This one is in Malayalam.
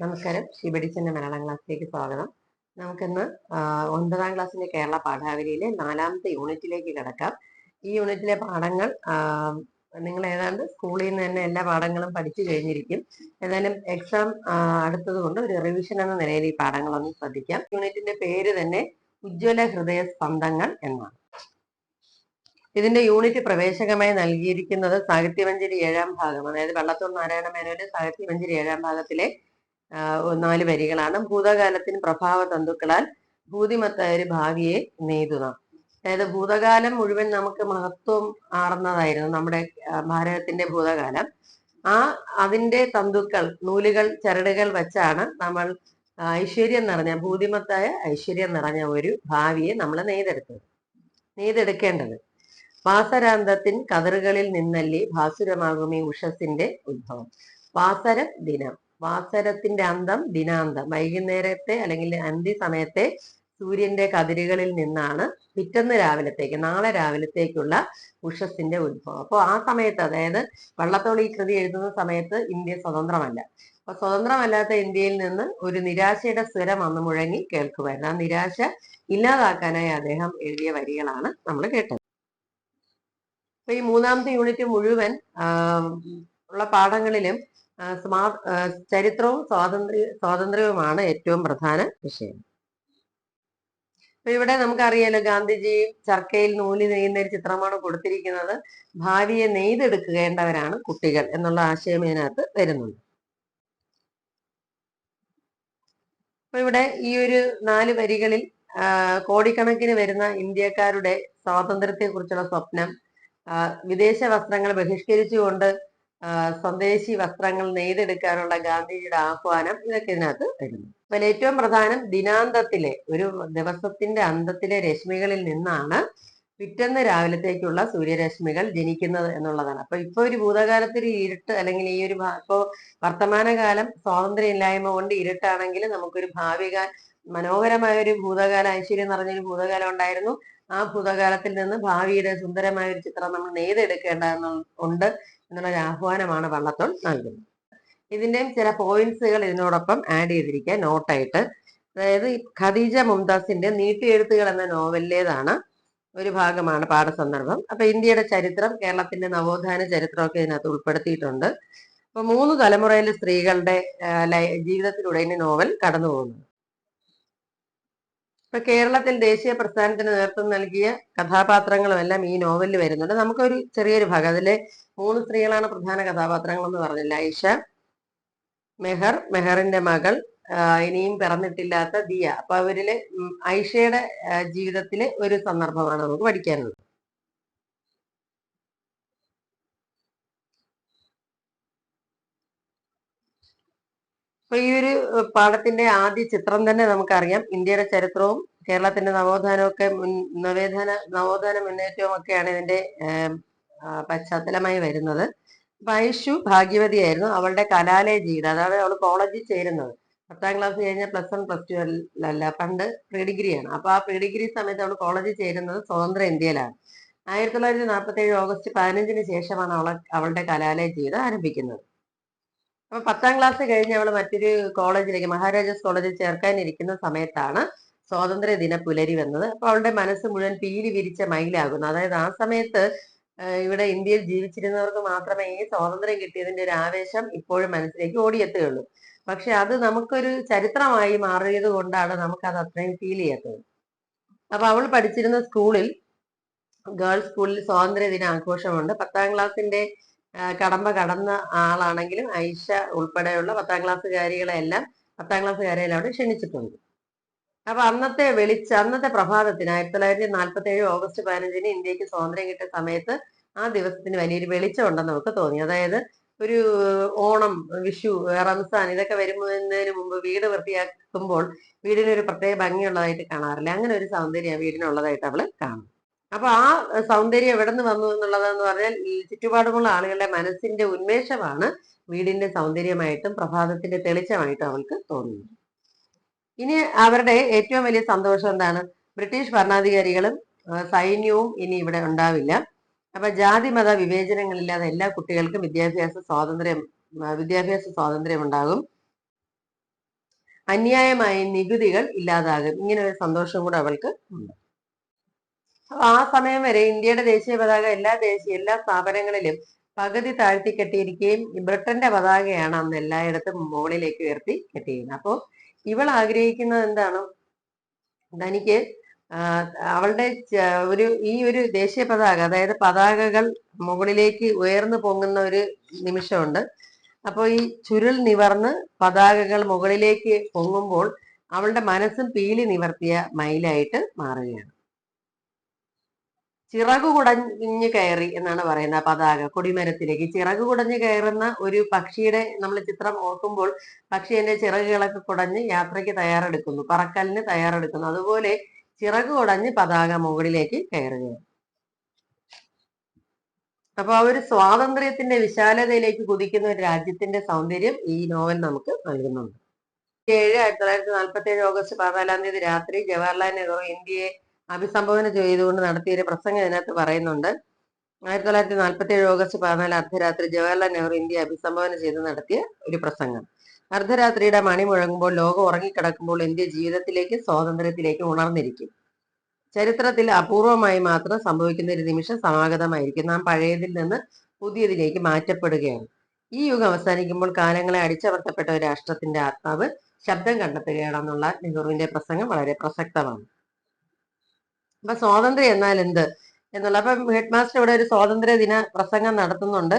നമസ്കാരം. ശിബടിച്ചന്റെ മലയാളം ക്ലാസ്സിലേക്ക് സ്വാഗതം. നമുക്കിന്ന് ഒൻപതാം ക്ലാസ്സിന്റെ കേരള പാഠാവലിയിലെ നാലാമത്തെ യൂണിറ്റിലേക്ക് കിടക്കാം. ഈ യൂണിറ്റിലെ പാഠങ്ങൾ നിങ്ങൾ ഏതാണ്ട് സ്കൂളിൽ നിന്ന് തന്നെ എല്ലാ പാഠങ്ങളും പഠിച്ചു കഴിഞ്ഞിരിക്കും. ഏതായാലും എക്സാം അടുത്തതുകൊണ്ട് ഒരു റിവിഷൻ എന്ന നിലയിൽ ഈ പാഠങ്ങളൊന്ന് ശ്രദ്ധിക്കാം. യൂണിറ്റിന്റെ പേര് തന്നെ ഉജ്ജ്വല ഹൃദയ സ്പന്ദങ്ങൾ എന്നാണ്. ഇതിന്റെ യൂണിറ്റ് പ്രവേശകമായി നൽകിയിരിക്കുന്നത് സാഹിത്യമഞ്ജരി ഏഴാം ഭാഗം അതായത് വള്ളത്തോൾ നാരായണ മേനോന്റെ സാഹിത്യമഞ്ജരി ഏഴാം ഭാഗത്തിലെ നാല് വരികളാണ്. ഭൂതകാലത്തിന് പ്രഭാവ തന്തുക്കളാൽ ഭൂതിമത്തായ ഒരു ഭാവിയെ നെയ്തുക. അതായത് ഭൂതകാലം മുഴുവൻ നമുക്ക് മഹത്വം ആർന്നതായിരുന്നു നമ്മുടെ ഭാരതത്തിന്റെ ഭൂതകാലം. ആ അതിന്റെ തന്തുക്കൾ നൂലുകൾ ചരടുകൾ വെച്ചാണ് നമ്മൾ ഐശ്വര്യം നിറഞ്ഞ ഭൂതിമത്തായ ഐശ്വര്യം നിറഞ്ഞ ഒരു ഭാവിയെ നമ്മൾ നെയ്തെടുത്തത്. നെയ്തെടുക്കേണ്ടത്. വാസരാന്തത്തിൻ കതറുകളിൽ നിന്നല്ലേ ഭാസുരമാകും ഈ ഉഷസിന്റെ ഉത്ഭവം. വാസര ദിനം. വാസരത്തിന്റെ അന്തം ദിനാന്തം. വൈകുന്നേരത്തെ അല്ലെങ്കിൽ അന്തി സമയത്തെ സൂര്യന്റെ കതിരുകളിൽ നിന്നാണ് പിറ്റന്ന് രാവിലത്തേക്ക് നാളെ രാവിലത്തേക്കുള്ള ഉഷസിന്റെ ഉത്ഭവം. അപ്പോൾ ആ സമയത്ത് അതായത് വള്ളത്തോൾ ഈ കൃതി എഴുതുന്ന സമയത്ത് ഇന്ത്യ സ്വതന്ത്രമല്ല. അപ്പൊ സ്വതന്ത്രമല്ലാത്ത ഇന്ത്യയിൽ നിന്ന് ഒരു നിരാശയുടെ സ്വരം അന്ന് മുഴങ്ങി കേൾക്കുമായിരുന്നു. ആ നിരാശ ഇല്ലാതാക്കാനായി അദ്ദേഹം എഴുതിയ വരികളാണ് നമ്മൾ കേട്ടത്. അപ്പൊ ഈ മൂന്നാമത്തെ യൂണിറ്റ് മുഴുവൻ ഉള്ള പാഠങ്ങളിലും ആ, ചരിത്രവും സ്വാതന്ത്ര്യ സ്വാതന്ത്ര്യവുമാണ് ഏറ്റവും പ്രധാന വിഷയം. അപ്പൊ ഇവിടെ നമുക്കറിയാലോ ഗാന്ധിജി ചർക്കയിൽ നൂൽ നെയ്യുന്ന ഒരു ചിത്രമാണ് കൊടുത്തിരിക്കുന്നത്. ഭാവിയെ നെയ്തെടുക്കേണ്ടവരാണ് കുട്ടികൾ എന്നുള്ള ആശയം ഇതിനകത്ത് വരുന്നുണ്ട്. അപ്പൊ ഇവിടെ ഈ ഒരു നാല് വരികളിൽ കോടിക്കണക്കിന് വരുന്ന ഇന്ത്യക്കാരുടെ സ്വാതന്ത്ര്യത്തെ കുറിച്ചുള്ള സ്വപ്നം വിദേശ വസ്ത്രങ്ങൾ ബഹിഷ്കരിച്ചുകൊണ്ട് സ്വദേശി വസ്ത്രങ്ങൾ നെയ്തെടുക്കാനുള്ള ഗാന്ധിജിയുടെ ആഹ്വാനം ഇതൊക്കെ ഇതിനകത്ത് വരുന്നു. അപ്പോൾ ഏറ്റവും പ്രധാനം ദിനാന്തത്തിലെ ഒരു ദിവസത്തിന്റെ അന്തത്തിലെ രശ്മികളിൽ നിന്നാണ് പിറ്റന്ന് രാവിലത്തേക്കുള്ള സൂര്യരശ്മികൾ ജനിക്കുന്നത് എന്നുള്ളതാണ്. അപ്പൊ ഇപ്പൊ ഒരു ഭൂതകാലത്തിൽ ഇരുട്ട് അല്ലെങ്കിൽ ഈ ഒരു ഇപ്പോ വർത്തമാനകാലം സ്വാതന്ത്ര്യം ഇല്ലായ്മ കൊണ്ട് ഇരുട്ടാണെങ്കിൽ നമുക്കൊരു ഭാവിക മനോഹരമായ ഒരു ഭൂതകാല ഐശ്വര്യം നിറഞ്ഞൊരു ഭൂതകാലം ഉണ്ടായിരുന്നു. ആ ഭൂതകാലത്തിൽ നിന്ന് ഭാവിയുടെ സുന്ദരമായ ഒരു ചിത്രം നമ്മൾ നെയ്തെടുക്കേണ്ട ഉണ്ട് എന്നുള്ള ഒരു ആഹ്വാനമാണ് വള്ളത്തോൾ നൽകുന്നത്. ഇതിന്റെയും ചില പോയിന്റ്സുകൾ ഇതിനോടൊപ്പം ആഡ് ചെയ്തിരിക്കുക നോട്ടായിട്ട് അതായത് ഖദീജ മുംതാസിന്റെ നീട്ടിയെഴുത്തുകൾ എന്ന നോവലിലേതാണ് ഒരു ഭാഗമാണ് പാഠസന്ദർഭം. അപ്പൊ ഇന്ത്യയുടെ ചരിത്രം കേരളത്തിന്റെ നവോത്ഥാന ചരിത്രമൊക്കെ ഇതിനകത്ത് ഉൾപ്പെടുത്തിയിട്ടുണ്ട്. അപ്പൊ മൂന്ന് തലമുറയിലെ സ്ത്രീകളുടെ ജീവിതത്തിലൂടെ ഈ നോവൽ കടന്നു പോകുന്നു ഇപ്പൊ കേരളത്തിൽ ദേശീയ പ്രസ്ഥാനത്തിന് നേതൃത്വം നൽകിയ കഥാപാത്രങ്ങളും എല്ലാം ഈ നോവലിൽ വരുന്നുണ്ട്. നമുക്കൊരു ചെറിയൊരു ഭാഗം. അതിലെ മൂന്ന് സ്ത്രീകളാണ് പ്രധാന കഥാപാത്രങ്ങൾ എന്ന് പറഞ്ഞില്ല. ഐഷ മെഹർ മെഹറിന്റെ മകൾ ഇനിയും പിറന്നിട്ടില്ലാത്ത ദിയ. അപ്പൊ അവരിൽ ഐഷയുടെ ജീവിതത്തിലെ ഒരു സന്ദർഭമാണ് നമുക്ക് പഠിക്കാനുള്ളത്. അപ്പൊ ഈ ഒരു പാഠത്തിന്റെ ആദ്യ ചിത്രം തന്നെ നമുക്കറിയാം. ഇന്ത്യയുടെ ചരിത്രവും കേരളത്തിന്റെ നവോത്ഥാനവും ഒക്കെ നവേദന നവോത്ഥാന മുന്നേറ്റവും ഒക്കെയാണ് ഇതിന്റെ പശ്ചാത്തലമായി വരുന്നത്. ഐഷു ഭാഗ്യവതിയായിരുന്നു അവളുടെ കലാലയ ജീവിതം. അതായത് അവൾ കോളേജിൽ ചേരുന്നത്. പത്താം ക്ലാസ് കഴിഞ്ഞ പ്ലസ് വൺ പ്ലസ് ടു അല്ല പണ്ട് പ്രീ ഡിഗ്രിയാണ് അപ്പൊ ആ പ്രീ ഡിഗ്രി സമയത്ത് അവൾ കോളേജിൽ ചേരുന്നത് സ്വതന്ത്ര ഇന്ത്യയിലാണ്. ആയിരത്തി തൊള്ളായിരത്തി നാൽപ്പത്തി ഏഴ് ഓഗസ്റ്റ് പതിനഞ്ചിന് ശേഷമാണ് അവളെ അവളുടെ കലാലയ ജീവിതം ആരംഭിക്കുന്നത്. അപ്പൊ പത്താം ക്ലാസ് കഴിഞ്ഞ് അവൾ മറ്റൊരു കോളേജിലേക്ക് മഹാരാജാസ് കോളേജിൽ ചേർക്കാനിരിക്കുന്ന സമയത്താണ് സ്വാതന്ത്ര്യ ദിന പുലരി വന്നത്. അപ്പൊ അവളുടെ മനസ്സ് മുഴുവൻ പീലി വിരിച്ച മയിലാകുന്നു. അതായത് ആ സമയത്ത് ഇവിടെ ഇന്ത്യയിൽ ജീവിച്ചിരുന്നവർക്ക് മാത്രമേ ഈ സ്വാതന്ത്ര്യം കിട്ടിയതിന്റെ ഒരു ആവേശം ഇപ്പോഴും മനസ്സിലേക്ക് ഓടിയെത്തുകയുള്ളൂ. പക്ഷെ അത് നമുക്കൊരു ചരിത്രമായി മാറിയത് കൊണ്ടാണ് അത് അത്രയും ഫീൽ ചെയ്യാത്തത്. അപ്പൊ അവൾ പഠിച്ചിരുന്ന സ്കൂളിൽ ഗേൾസ് സ്കൂളിൽ സ്വാതന്ത്ര്യ ദിന ആഘോഷമുണ്ട് പത്താം ക്ലാസ്സിന്റെ കടമ്പ കടന്ന ആളാണെങ്കിലും ഐഷ ഉൾപ്പെടെയുള്ള പത്താം ക്ലാസ്സുകാരികളെല്ലാം പത്താം ക്ലാസ്സുകാരെല്ലാം അവിടെ ക്ഷണിച്ചിട്ടുണ്ട്. അപ്പൊ അന്നത്തെ വെളിച്ച അന്നത്തെ പ്രഭാതത്തിന് ആയിരത്തി തൊള്ളായിരത്തി നാൽപ്പത്തി ഏഴ് ഓഗസ്റ്റ് പതിനഞ്ചിന് ഇന്ത്യയ്ക്ക് സ്വാതന്ത്ര്യം കിട്ടിയ സമയത്ത് ആ ദിവസത്തിന് വലിയൊരു വെളിച്ചം ഉണ്ടെന്ന് നമുക്ക് തോന്നി. അതായത് ഒരു ഓണം വിഷു റംസാൻ ഇതൊക്കെ വരുന്നതിന് മുമ്പ് വീട് വൃത്തിയാക്കുമ്പോൾ വീടിനൊരു പ്രത്യേക ഭംഗിയുള്ളതായിട്ട് കാണാറില്ല? അങ്ങനെ ഒരു സൗന്ദര്യം വീടിനുള്ളതായിട്ട് അവൾ കാണും. അപ്പൊ ആ സൗന്ദര്യം എവിടെ നിന്ന് വന്നു എന്നുള്ളതെന്ന് പറഞ്ഞാൽ ഈ ചുറ്റുപാടുമുള്ള ആളുകളുടെ മനസ്സിന്റെ ഉന്മേഷമാണ് വീടിന്റെ സൗന്ദര്യമായിട്ടും പ്രഭാതത്തിന്റെ തെളിച്ചമായിട്ടും അവൾക്ക് തോന്നുന്നത്. ഇനി അവരുടെ ഏറ്റവും വലിയ സന്തോഷം എന്താണ്? ബ്രിട്ടീഷ് ഭരണാധികാരികളും സൈന്യവും ഇനി ഇവിടെ ഉണ്ടാവില്ല. അപ്പൊ ജാതി മത വിവേചനങ്ങളില്ലാതെ എല്ലാ കുട്ടികൾക്കും വിദ്യാഭ്യാസ സ്വാതന്ത്ര്യം വിദ്യാഭ്യാസ സ്വാതന്ത്ര്യം ഉണ്ടാകും. അന്യായമായ നികുതികൾ ഇല്ലാതാകും. ഇങ്ങനെ ഒരു സന്തോഷം കൂടെ അവൾക്ക് ഉണ്ട്. ആ സമയം വരെ ഇന്ത്യയുടെ ദേശീയ പതാക എല്ലാ ദേശീയ എല്ലാ സ്ഥാപനങ്ങളിലും പകുതി താഴ്ത്തി കെട്ടിയിരിക്കുകയും ബ്രിട്ടന്റെ പതാകയാണ് അന്ന് എല്ലായിടത്തും മുകളിലേക്ക് ഉയർത്തി കെട്ടിയിരുന്നത്. അപ്പോൾ ഇവൾ ആഗ്രഹിക്കുന്നത് എന്താണ്? തനിക്ക് അവളുടെ ഒരു ഈ ഒരു ദേശീയ പതാക അതായത് പതാകകൾ മുകളിലേക്ക് ഉയർന്നു പൊങ്ങുന്ന ഒരു നിമിഷമുണ്ട്. അപ്പോൾ ഈ ചുരുൾ നിവർന്ന് പതാകകൾ മുകളിലേക്ക് പൊങ്ങുമ്പോൾ അവളുടെ മനസ്സും പീലി നിവർത്തിയ മയിലായിട്ട് മാറുകയാണ്. ചിറകു കുടഞ്ഞു കയറി എന്നാണ് പറയുന്നത് പതാക കൊടിമരത്തിലേക്ക്. ചിറകു കുടഞ്ഞു കയറുന്ന ഒരു പക്ഷിയുടെ നമ്മൾ ചിത്രം ഓർക്കുമ്പോൾ പക്ഷി എന്റെ ചിറകുകളൊക്കെ കുടഞ്ഞ് യാത്രയ്ക്ക് തയ്യാറെടുക്കുന്നു പറക്കലിന് തയ്യാറെടുക്കുന്നു. അതുപോലെ ചിറകു കുടഞ്ഞ് പതാക മുകളിലേക്ക് കയറുകയാണ്. അപ്പൊ ആ ഒരു സ്വാതന്ത്ര്യത്തിന്റെ വിശാലതയിലേക്ക് കുതിക്കുന്ന ഒരു രാജ്യത്തിന്റെ സൗന്ദര്യം ഈ നോവൽ നമുക്ക് നൽകുന്നുണ്ട്. ഏഴ് ആയിരത്തി തൊള്ളായിരത്തി നാൽപ്പത്തി ഏഴ് ഓഗസ്റ്റ് പതിനാലാം തീയതി രാത്രി ജവഹർലാൽ നെഹ്റു ഇന്ത്യയെ അഭിസംബോധന ചെയ്തുകൊണ്ട് നടത്തിയ ഒരു പ്രസംഗം ഇതിനകത്ത് പറയുന്നുണ്ട്. ആയിരത്തി തൊള്ളായിരത്തി നാൽപ്പത്തി ഏഴ് ഓഗസ്റ്റ് പതിനാല് അർദ്ധരാത്രി ജവഹർലാൽ നെഹ്റു ഇന്ത്യ അഭിസംബോധന ചെയ്ത് നടത്തിയ ഒരു പ്രസംഗം. അർദ്ധരാത്രിയുടെ മണി മുഴങ്ങുമ്പോൾ ലോകം ഉറങ്ങിക്കിടക്കുമ്പോൾ ഇന്ത്യ ജീവിതത്തിലേക്ക് സ്വാതന്ത്ര്യത്തിലേക്ക് ഉണർന്നിരിക്കും. ചരിത്രത്തിൽ അപൂർവമായി മാത്രം സംഭവിക്കുന്ന ഒരു നിമിഷം സമാഗതമായിരിക്കും. നാം പഴയതിൽ നിന്ന് പുതിയതിലേക്ക് മാറ്റപ്പെടുകയാണ്. ഈ യുഗം അവസാനിക്കുമ്പോൾ കാലങ്ങളെ അടിച്ചമർത്തപ്പെട്ട ഒരു രാഷ്ട്രത്തിന്റെ ആത്മാവ് ശബ്ദം കണ്ടെത്തുകയാണെന്നുള്ള നെഹ്റുവിന്റെ പ്രസംഗം വളരെ പ്രസക്തമാണ്. അപ്പൊ സ്വാതന്ത്ര്യം എന്നാൽ എന്ത് എന്നുള്ള അപ്പൊ ഹെഡ് മാസ്റ്റർ ഇവിടെ ഒരു സ്വാതന്ത്ര്യ ദിന പ്രസംഗം നടത്തുന്നുണ്ട്.